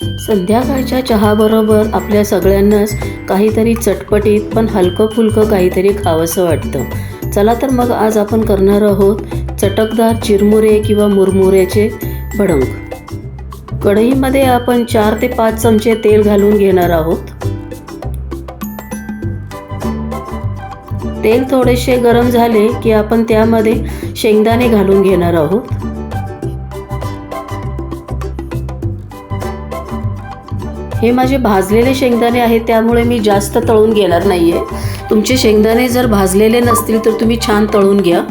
संध्याकाळच्या चहाबरोबर आपल्या सगळ्यांनाच काहीतरी चटपटीत पण हलकं फुलकं काहीतरी खावंसं वाटतं. चला तर मग आज आपण करणार आहोत चटकदार चिरमुरे किंवा मुरमुऱ्याचे भडंग. कढईमध्ये आपण चार ते पाच चमचे तेल घालून घेणार आहोत. तेल थोडेसे गरम झाले की आपण त्यामध्ये शेंगदाणे घालून घेणार आहोत. हे माझे भाजलेले शेंगदाणे आहेत त्यामुळे मी जास्त तळून घेणार नाही आहे तुमचे शेंगदाणे जर भाजलेले नसतील तर तुम्ही छान तळून घ्या.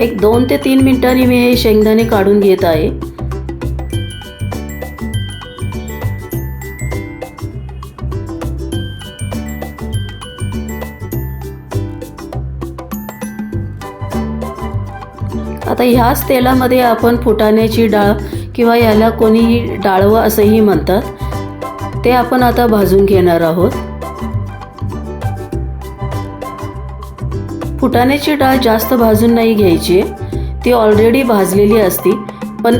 एक दोन ते तीन मिनिटांनी मी हे शेंगदाणे काढून घेत आहे. आता ह्याच तेलामध्ये आपण फुटाण्याची डाळ किंवा याला कोणीही डाळवं असंही म्हणतात. ते आपण आता भाजून घेणार आहोत. फुटाण्याची डाळ जास्त भाजून नाही घ्यायची. ती ऑलरेडी भाजलेली असती. पण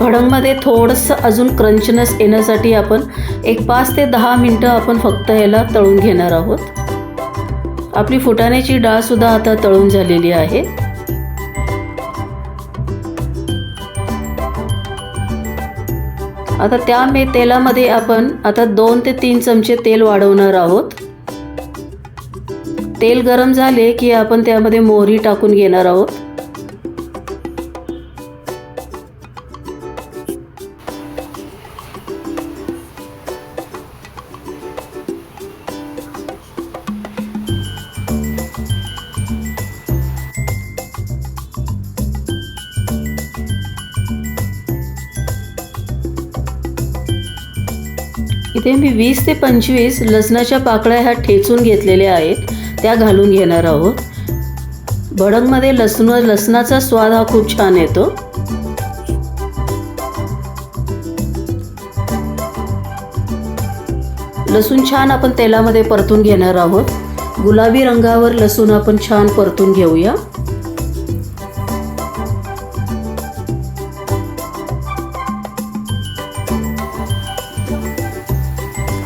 भडंगमध्ये थोडंसं अजून क्रंचनेस येण्यासाठी आपण एक पाच ते दहा मिनटं आपण फक्त याला तळून घेणार आहोत. आपली फुटाण्याची डाळसुद्धा आता तळून झालेली आहे. आता त्या मे तेलामध्ये आपण आता दोन ते तीन चमचे तेल वाढवणार आहोत. तेल गरम झाले की आपण त्यामध्ये मोहरी टाकून घेणार आहोत. इथे मी वीस ते पंचवीस लसणाच्या पाकळ्या ह्या ठेचून घेतलेल्या आहेत. त्या घालून घेणार आहोत. भडंगमध्ये लसण लसणाचा स्वाद हा खूप छान येतो. लसूण छान आपण तेलामध्ये परतून घेणार आहोत. गुलाबी रंगावर लसूण आपण छान परतून घेऊया.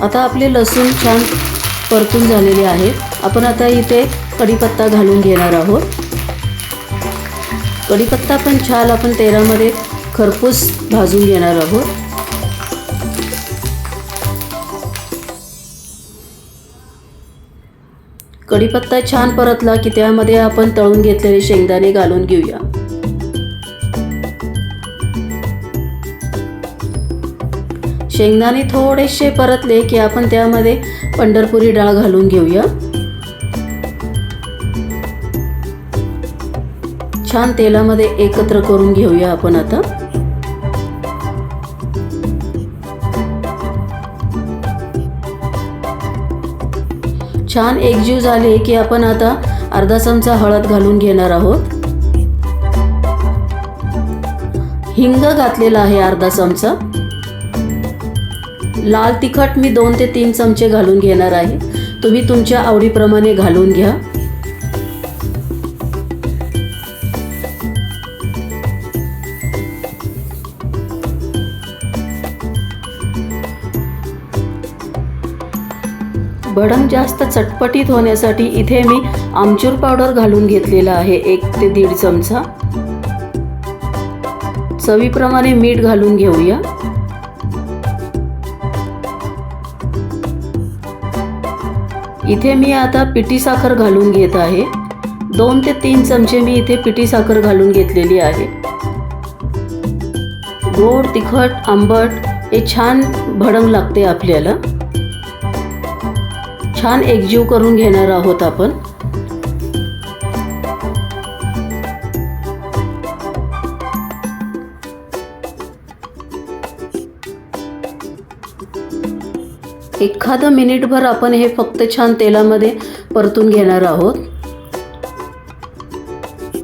आता आपले लसूण छान परतून झालेले आहेत आपण आता इथे कढीपत्ता घालून घेणार आहोत. कढीपत्ता पण छान आपण तेलामध्ये खरपूस भाजून घेणार आहोत. कढीपत्ता छान परतला की त्यामध्ये आपण तळून घेतलेले शेंगदाणे घालून घेऊया. शेंगदाणे थोडेसे परतले की आपण त्यामध्ये पंढरपुरी डाळ घालून घेऊया. छान तेलामध्ये एकत्र करून घेऊया आपण आता. छान एकजीव झाले की आपण आता अर्धा चमचा हळद घालून घेणार आहोत. हिंग घातलेला आहे अर्धा चमचा. लाल तिखट मी दोन ते तीन चमचे घालून घेणार आहे. तुम्ही तुमच्या आवडीप्रमाणे घालून घ्या. भडंग जास्त चटपटीत होण्यासाठी इथे मी आमचूर पावडर घालून घेतलेला आहे एक ते दीड चमचा. चवीप्रमाणे मीठ घालून घेऊया. इथे मी आता पिठी साखर घालून घेत आहे. दोन ते तीन चमचे मी इथे पिठी साखर घालून घेतलेली आहे. गोड तिखट आंबट हे छान भडंग लागते आपल्याला. छान एकजीव करून घेणार आहोत आपण. एखादं मिनिटभर आपण हे फक्त छान तेलामध्ये परतून घेणार आहोत.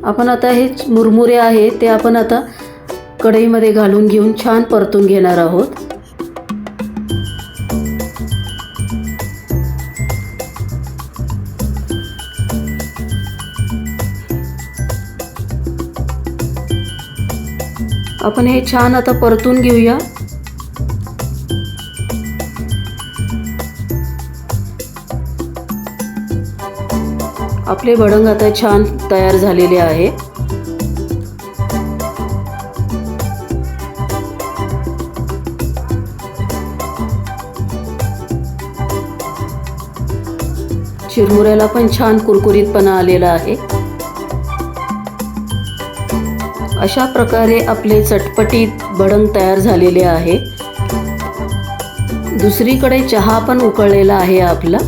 आपण आता हे मुरमुरे आहे ते आपण आता कढईमध्ये घालून घेऊन छान परतून घेणार आहोत. आपण हे छान आता परतून घेऊया. आपले भडंग आता छान तयार झालेले आहे. चिरमुऱ्याला पण छान कुरकुरीतपणा आलेला आहे. अशा प्रकारे आपले चटपटीत भडंग तयार झालेले आहे. दुसरीकडे चहा पण उकळलेला आहे आपला.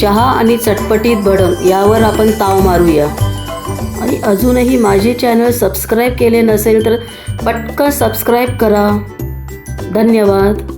चहा आणि चटपटीत भडंग यावर आपण ताव मारूया. आणि अजूनही माझे चॅनल सबस्क्राईब केले नसेल तर पटकन सबस्क्राईब करा. धन्यवाद.